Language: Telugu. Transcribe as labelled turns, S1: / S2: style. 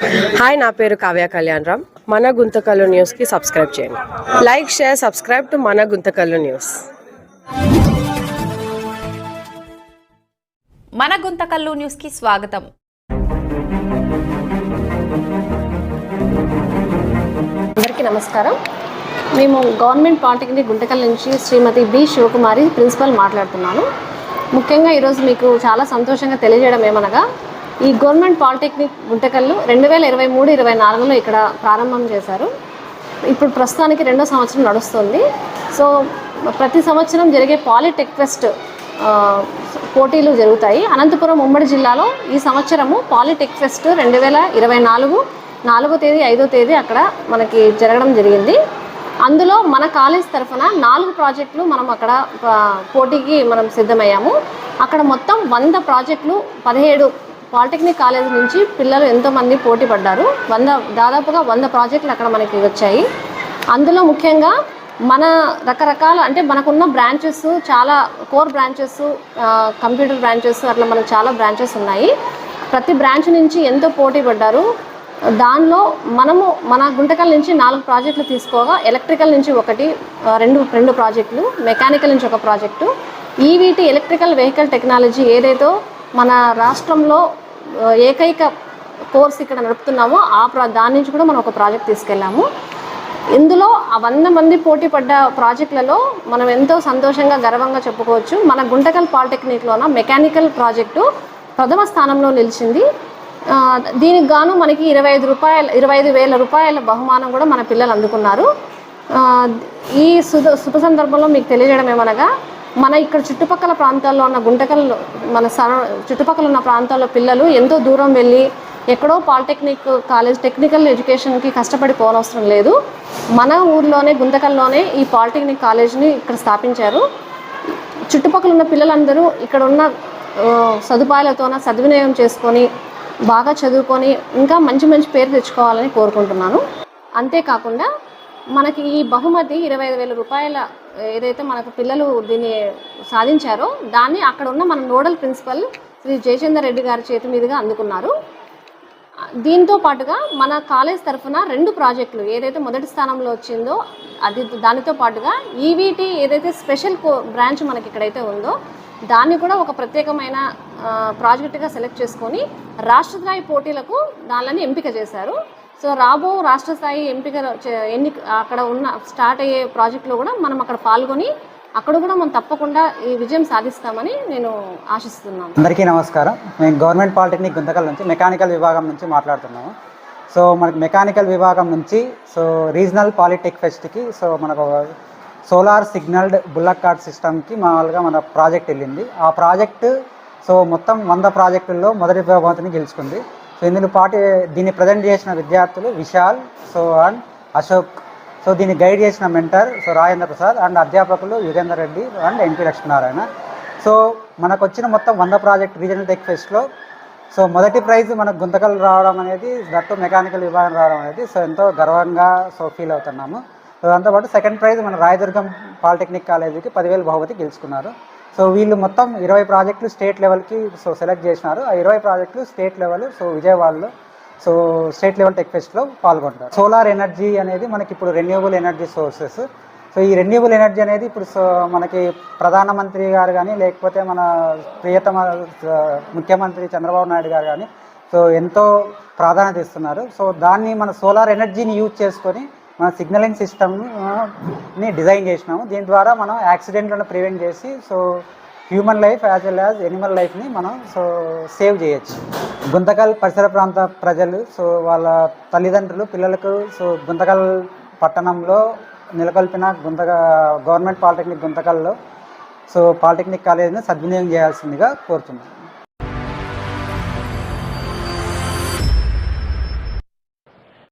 S1: హాయ్ నా పేరు కావ్య కళ్యాణ్ రామ్. మన గుంతకల్లు న్యూస్కి సబ్స్క్రైబ్ చేయండి. లైక్ షేర్ సబ్స్క్రైబ్ టు మన గుంతకల్లు న్యూస్.
S2: మన గుంతకల్లు న్యూస్కి స్వాగతం.
S3: అందరికీ నమస్కారం. మేము గవర్నమెంట్ పాలిటెక్నిక్ గుంటకల్ నుంచి శ్రీమతి బి శివకుమారి ప్రిన్సిపల్ మాట్లాడుతున్నాను. ముఖ్యంగా ఈరోజు మీకు చాలా సంతోషంగా తెలియజేయడం ఏమనగా ఈ గవర్నమెంట్ పాలిటెక్నిక్ గుంటకల్లు రెండు వేల ఇరవై మూడు ఇరవై నాలుగులో ఇక్కడ ప్రారంభం చేశారు. ఇప్పుడు ప్రస్తుతానికి రెండో సంవత్సరం నడుస్తుంది. సో ప్రతి సంవత్సరం జరిగే పాలిటెక్ ఫెస్ట్ పోటీలు జరుగుతాయి. అనంతపురం ఉమ్మడి జిల్లాలో ఈ సంవత్సరము పాలిటెక్ ఫెస్ట్ రెండు వేల ఇరవై నాలుగు నాలుగో తేదీ ఐదో తేదీ అక్కడ మనకి జరగడం జరిగింది. అందులో మన కాలేజ్ తరఫున నాలుగు ప్రాజెక్టులు మనం అక్కడ పోటీకి మనం సిద్ధమయ్యాము. అక్కడ మొత్తం వంద ప్రాజెక్టులు పదిహేడు పాలిటెక్నిక్ కాలేజ్ నుంచి పిల్లలు ఎంతోమంది పోటీ పడ్డారు. వంద దాదాపుగా వంద ప్రాజెక్టులు అక్కడ మనకి వచ్చాయి. అందులో ముఖ్యంగా మన రకరకాల అంటే మనకున్న బ్రాంచెస్ చాలా కోర్ బ్రాంచెస్ కంప్యూటర్ బ్రాంచెస్ అట్లా మనకు చాలా బ్రాంచెస్ ఉన్నాయి. ప్రతి బ్రాంచ్ నుంచి ఎంతో పోటీ పడ్డారు. దానిలో మనము మన గుంటకల్ నుంచి నాలుగు ప్రాజెక్టులు తీసుకోగా ఎలక్ట్రికల్ నుంచి ఒకటి రెండు రెండు ప్రాజెక్టులు మెకానికల్ నుంచి ఒక project. EVT electrical vehicle technology ఏదైతే మన రాష్ట్రంలో ఏకైక కోర్స్ ఇక్కడ నడుపుతున్నామో. ఆ ప్రా దాని నుంచి కూడా మనం ఒక ప్రాజెక్ట్ తీసుకెళ్ళాము. ఇందులో ఆ వంద మంది పోటీ పడ్డ ప్రాజెక్టులలో మనం ఎంతో సంతోషంగా గర్వంగా చెప్పుకోవచ్చు. మన గుంటకల్ పాలిటెక్నిక్లోన మెకానికల్ ప్రాజెక్టు ప్రథమ స్థానంలో నిలిచింది. దీనికి గాను మనకి ఇరవై ఐదు రూపాయల ఇరవై ఐదు వేల రూపాయల బహుమానం కూడా మన పిల్లలు అందుకున్నారు. ఈ శుభ శుభ సందర్భంలో మీకు తెలియజేయడం ఏమనగా మన ఇక్కడ చుట్టుపక్కల ప్రాంతాల్లో ఉన్న గుంటకల్ మన సర చుట్టుపక్కల ఉన్న ప్రాంతాల్లో పిల్లలు ఎంతో దూరం వెళ్ళి ఎక్కడో పాలిటెక్నిక్ కాలేజ్ టెక్నికల్ ఎడ్యుకేషన్కి కష్టపడి పోనవసరం లేదు. మన ఊర్లోనే గుంతకల్లోనే ఈ పాలిటెక్నిక్ కాలేజ్ని ఇక్కడ స్థాపించారు. చుట్టుపక్కల ఉన్న పిల్లలందరూ ఇక్కడ ఉన్న సదుపాయాలతోన సద్వినియోగం చేసుకొని బాగా చదువుకొని ఇంకా మంచి మంచి పేరు తెచ్చుకోవాలని కోరుకుంటున్నాను. అంతేకాకుండా మనకి ఈ బహుమతి ఇరవై ఐదు వేల రూపాయల ఏదైతే మనకు పిల్లలు దీన్ని సాధించారో దాన్ని అక్కడ ఉన్న మన నోడల్ ప్రిన్సిపల్ శ్రీ జయచందర్ రెడ్డి గారి చేతి మీదుగా అందుకున్నారు. దీంతో పాటుగా మన కాలేజ్ తరఫున రెండు ప్రాజెక్టులు ఏదైతే మొదటి స్థానంలో వచ్చిందో అది దానితో పాటుగా ఈవీటీ ఏదైతే స్పెషల్ కో బ్రాంచ్ మనకి ఇక్కడైతే ఉందో దాన్ని కూడా ఒక ప్రత్యేకమైన ప్రాజెక్టుగా సెలెక్ట్ చేసుకొని రాష్ట్ర స్థాయి పోటీలకు దానిని ఎంపిక చేశారు. సో రాబో రాష్ట్ర స్థాయి ఎంపిక ఎన్ని అక్కడ ఉన్న స్టార్ట్ అయ్యే ప్రాజెక్టులో కూడా మనం అక్కడ పాల్గొని అక్కడ కూడా మనం తప్పకుండా ఈ విజయం సాధిస్తామని నేను ఆశిస్తున్నాను.
S4: అందరికీ నమస్కారం. మేము గవర్నమెంట్ పాలిటెక్నిక్ గుంతకల్ నుంచి మెకానికల్ విభాగం నుంచి మాట్లాడుతున్నాము. సో మనకి మెకానికల్ విభాగం నుంచి సో రీజనల్ పాలిటెక్ ఫెస్ట్కి సో మనకు సోలార్ సిగ్నల్డ్ బుల్లక్ కార్డ్ సిస్టమ్కి మామూలుగా మన ప్రాజెక్ట్ వెళ్ళింది. ఆ ప్రాజెక్ట్ సో మొత్తం వంద ప్రాజెక్టుల్లో మొదటి బహుమతిని గెలుచుకుంది. సో ఇందులో పాటి దీన్ని ప్రజెంట్ చేసిన విద్యార్థులు Vishal so and Ashok. So దీన్ని గైడ్ చేసిన mentor so Rajendra Prasad and అధ్యాపకులు Yugender Reddy and NP Lakshminarayana. So మనకు వచ్చిన మొత్తం వంద ప్రాజెక్ట్ రీజనల్ టెక్ ఫెస్ట్లో సో మొదటి ప్రైజ్ మనకు గుంతకలు రావడం అనేది దట్టు మెకానికల్ విభాగం రావడం అనేది సో ఎంతో గర్వంగా సో ఫీల్ అవుతున్నాము. సో దాంతోపాటు సెకండ్ ప్రైజ్ మన రాయదుర్గం పాలిటెక్నిక్ కాలేజీకి పదివేలు బహుమతి గెలుచుకున్నారు. సో వీళ్ళు మొత్తం ఇరవై ప్రాజెక్టులు స్టేట్ లెవెల్కి సో సెలెక్ట్ చేసినారు. ఆ ఇరవై ప్రాజెక్టులు స్టేట్ లెవెల్ సో విజయవాడలో సో స్టేట్ లెవెల్ టెక్ ఫెస్ట్లో పాల్గొంటారు. సోలార్ ఎనర్జీ అనేది మనకి ఇప్పుడు రెన్యూబుల్ ఎనర్జీ సోర్సెస్. సో ఈ రెన్యూబుల్ ఎనర్జీ అనేది ఇప్పుడు సో మనకి ప్రధానమంత్రి గారు కానీ లేకపోతే మన ప్రియతమ ముఖ్యమంత్రి చంద్రబాబు నాయుడు గారు కానీ సో ఎంతో ప్రాధాన్యత ఇస్తున్నారు. సో దాన్ని మన సోలార్ ఎనర్జీని యూజ్ చేసుకొని మన సిగ్నలింగ్ సిస్టమ్ని డిజైన్ చేసినాము. దీని ద్వారా మనం యాక్సిడెంట్లను ప్రివెంట్ చేసి so human life as well as animal లైఫ్ని మనం సో సేవ్ చేయొచ్చు. గుంతకల్ పరిసర ప్రాంత ప్రజలు సో వాళ్ళ తల్లిదండ్రులు పిల్లలకు సో గుంతకల్ పట్టణంలో నెలకొల్పిన గుంతక గవర్నమెంట్ పాలిటెక్నిక్ గుంతకల్లో సో పాలిటెక్నిక్ కాలేజీని సద్వినియోగం చేయాల్సిందిగా కోరుతున్నాను